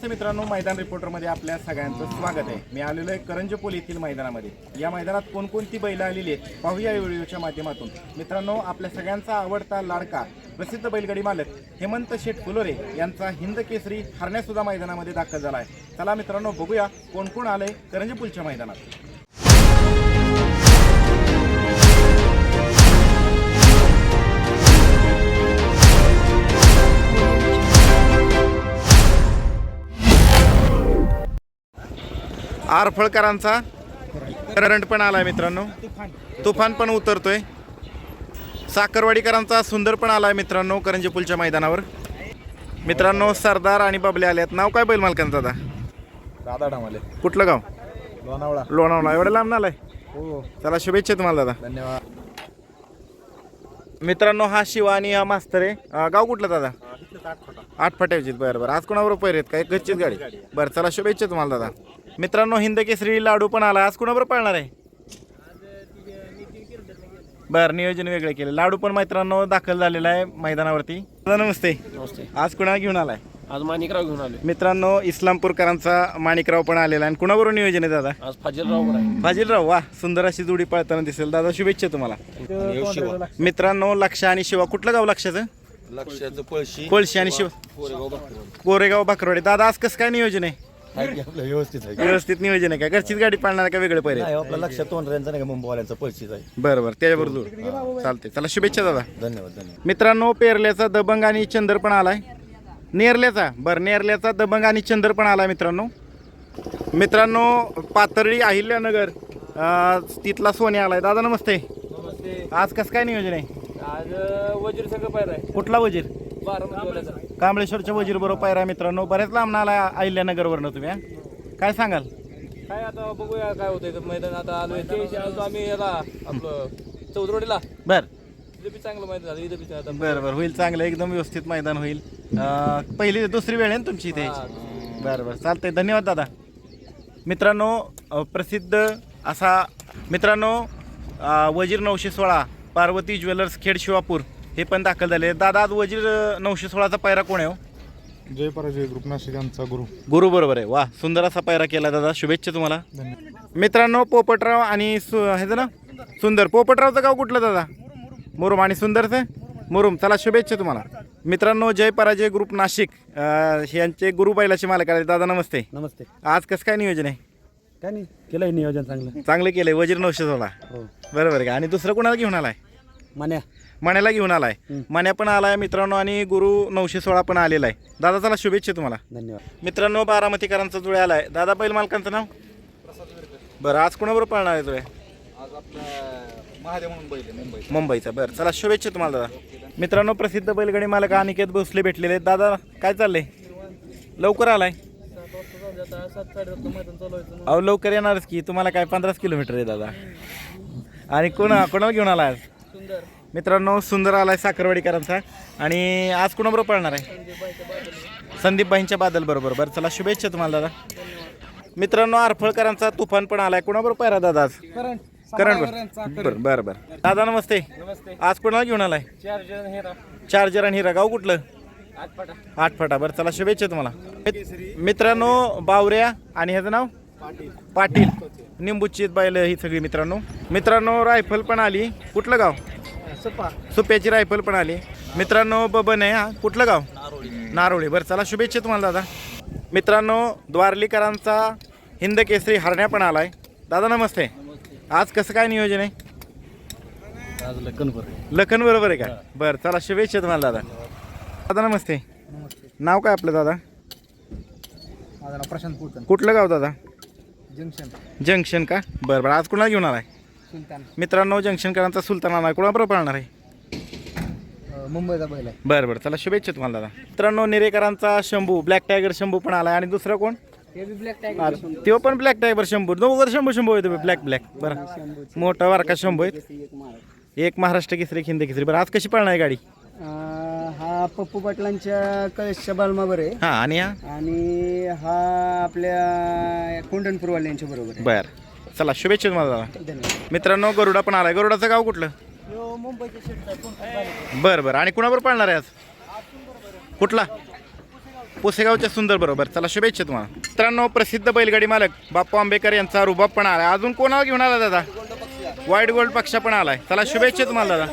नमस्ते मित्रांनो मैदान रिपोर्टरमध्ये आपल्या सगळ्यांचं स्वागत आहे. मी आलेलो आहे करंजपोल येथील मैदानामध्ये. या मैदानात कोणकोणती बैलं आलेली आहेत पाहूया या व्हिडिओच्या माध्यमातून. मित्रांनो आपल्या सगळ्यांचा आवडता लाडका प्रसिद्ध बैलगाडी मालक हेमंत शेठ फुलोरे यांचा हिंद केसरी हरण्यासुद्धा मैदानामध्ये दाखल झाला आहे. चला मित्रांनो बघूया कोण कोण आलंय करंजपूलच्या मैदानात. आरफळकरांचा करंट पण आलाय मित्रांनो. तुफान पण उतरतोय. साखरवाडीकरांचा सुंदर पण आलाय मित्रांनो करंजीपूलच्या मैदानावर. मित्रांनो सरदार आणि बबले आलेत नाव काय बैल मालकांचं दादा? दादा डामाले कुठलं गाव? लोणावळा. लोणावळा. एवढं लांब आलाय हो. चला शुभेच्छा तुम्हाला दादा. धन्यवाद. मित्रांनो हा शिवा आणि हा मास्तर आहे. गाव कुठलं दादा? आठ फाट्यावची बरं बरं. आज कोणाबरोबर पैर आहेत काय घरचीच गाडी. बरं चला शुभेच्छा तुम्हाला दादा. मित्रांनो हिंद केसरी लाडू पण आला. आज कोणाबरोबर पळणार आहे? बरं नियोजन वेगळं केलं. लाडू पण मित्रांनो दाखल झालेला आहे मैदानावरती. दादा नमस्ते. नमस्ते. आज कुणाला घेऊन आलाय? आज माणिकराव घेऊन आले मित्रांनो इस्लामपूरकरांचा माणिकराव पण आलेला आहे. आणि कुणाबरोबर नियोजन आहे दादा? आज फाजीलराव आहे. फाजीलराव वा. सुंदर अशी जोडी पळताना दिसेल. दादा शुभेच्छा तुम्हाला. मित्रांनो लक्ष आणि शिवा. कुठलं गाव लक्षाचं? लक्षाचं पळशी. कोळशी आणि शिव. कोरेगाव बाकरवाडी दादा आज कसं काय नियोजन आहे? आहे की आपलं व्यवस्थित आहे? व्यवस्थित नियोजन आहे का घरचीच गाडी पाळणार आहे का वेगळं पहिले? नाही आपलं लक्षात तोंडऱ्यांचं नाही का मुंबईवाल्यांचं पळशीच आहे. बरं बरं त्याच्याबरोबर जोड चालते चला शुभेच्छा दादा. धन्यवाद धन्यवाद. मित्रांनो पेरल्याचा दबंग आणि चंदर पण आलाय. नेरल्याचा बरं नेरल्याचा दबंग आणि चंदर पण आलाय मित्रांनो. मित्रांनो पाथर्डी अहिल्यानगर अं, तिथला सोने आलाय. दादा नमस्ते. नमस्ते. आज कसं काय नियोजन आहे? आज वजीर सगळं पाहिजे कुठला वजीर? कांबळेश्वरच्या वजीर बरोबर पायरा मित्रांनो. बऱ्याच लांब आलाय अहिल्यानगरवरनं तुम्ही हा? काय सांगाल? काय आता बघूया काय होतंय. ते मैदान आता आलोय ते आलो आम्ही याला आपलं चौधरोडीला बर. तिथे बी चांगलं मैदान झालं. इथं बी आता. बरं बरं. होईल चांगलं. एकदम व्यवस्थित मैदान होईल. अं, पहिली दुसरी वेळ आहे ना तुमची इथे? बरं बरं. चालतंय. धन्यवाद दादा. मित्रांनो अं, प्रसिद्ध असा मित्रांनो अं, वजीर नऊशे सोळा पार्वती ज्वेलर्स खेड शिवापूर. हे पण दाखल झाले. दादा आज वजीर अं, नऊशे सोळाचा पायरा कोण आहे हो? जय पराजय ग्रुप नाशिकांचा गुरु. गुरु बरोबर आहे. वा सुंदर असा पायरा केला दादा. शुभेच्छा तुम्हाला. मित्रांनो पोपटराव आणि सु ह्याचं ना सुंदर. पोपटरावचं गाव कुठलं दादा? मुरुम. आणि सुंदरचं? मुरुम. चला शुभेच्छा तुम्हाला. मित्रांनो जय पराजय ग्रुप नाशिक. अं, यांचे गुरु बैलाचे मालक आले दादा नमस्ते. नमस्ते. आज कसं काय नियोजन आहे? काय नाही केलंय नियोजन चांगलं. चांगलं केलंय. वजीर नऊशे सोळा. हो. बरोबर आहे का? आणि दुसरं कोणाला घेऊन आलाय? मान्या. मण्याला घेऊन आलाय. मण्या पण आलाय मित्रांनो आणि गुरु नऊशे सोळा पण आलेला आहे. दादा चला शुभेच्छा तुम्हाला. धन्यवाद. मित्रांनो बारामतीकरांचा जुळे आलाय. दादा बैल मालकांचं नाव? बरं आज कोणाबरोबर पळणार आहे जुळे मुंबईचा. बरं चला शुभेच्छा तुम्हाला दादा. मित्रांनो प्रसिद्ध बैलगाडी मालक अनिकेत भोसले भेटलेले आहेत. दादा काय चाललंय? लवकर आलाय? अहो लवकर येणारच की. तुम्हाला काय पंधराच किलोमीटर आहे दादा. आणि कोणा कोणाला घेऊन आलाय आज? सुंदर. मित्रांनो सुंदर आलाय साखरवाडीकरांचा. आणि आज कोणाबरोबर पळणार आहे? संदीप बाईंच्या बादल बरोबर बरं चला शुभेच्छा तुम्हाला दादा. मित्रांनो आरफळकरांचा तुफान पण आलाय. कोणाबरोबर पायरा दादा आज? करण. बरं बरं बरं. दादा नमस्ते. आज कोणाला घेऊन आलाय? चार्जर आणि हिरा. गाव कुठलं? आठ फटा बरं चला शुभेच्छा तुम्हाला. मित- मित्रांनो बावऱ्या आणि ह्याचं नाव? पाटील. निंबूची बैल ही सगळी मित्रांनो. मित्रांनो रायफल पण आली. कुठलं गाव? सुप्याची रायफल पण आली. मित्रांनो बबन आहे हा? कुठलं गाव? नारोळी. बरं चला शुभेच्छा तुम्हाला दादा. मित्रांनो द्वारलीकरांचा हिंद केसरी हरण्या पण आलाय. दादा नमस्ते. आज कसं काय नियोजन आहे? आज लखनपूर लखन बरोबर आहे का? बरं चला शुभेच्छा तुम्हाला दादा. दादा नमस्ते. नाव काय आपलं दादा? माझं नाव प्रशांत कुठलं गाव दादा? जंक्शन. जंक्शन का? बरं बरं आज कुणाला घेऊन आलाय? सुलतान. मित्रांनो जंक्शनकरांचा सुलतान आलाय कुणाबरोबर पळणार आहे? मुंबईचा बैल आहे. बरं बरं. चला शुभेच्छा तुम्हाला दादा. मित्रांनो निरेकरांचा शंभू ब्लॅक टायगर शंभू पण आलाय. आणि दुसरं कोण? ते बी ब्लॅक आ, तो पण ब्लॅक टायगर शंभू. दोघं शंभू शंभू आहे ब्लॅक ब्लॅक. बरं. मोठा वारका शंभू आहेत. एक महाराष्ट्र केसरी खिंद केसरी. बरं आज कशी पळणार आहे गाडी? हा पप्पू पाटलांच्या कळशच्या बालमावर आहे. हां आणि हा? आणि हा आपल्या कोंडणपूरवाल्यांच्या बरोबर आहे. बरं. चला शुभेच्छा तुम्हाला. दादा मित्रांनो गरुडा पण आलाय. गरुडाचं गाव कुठलं? बरं बरं. आणि कुणाबरोबर पाळणार आहे आज? कुठला? पुसेगावच्या सुंदर बरोबर. चला शुभेच्छा तुम्हाला. मित्रांनो प्रसिद्ध बैलगाडी मालक बाप्पा आंबेकर यांचा रुबाब पण आलाय. अजून कोणाला घेऊन आला दादा? वाईट गोल्ड पक्षा पण आलाय. चला शुभेच्छा तुम्हाला दादा.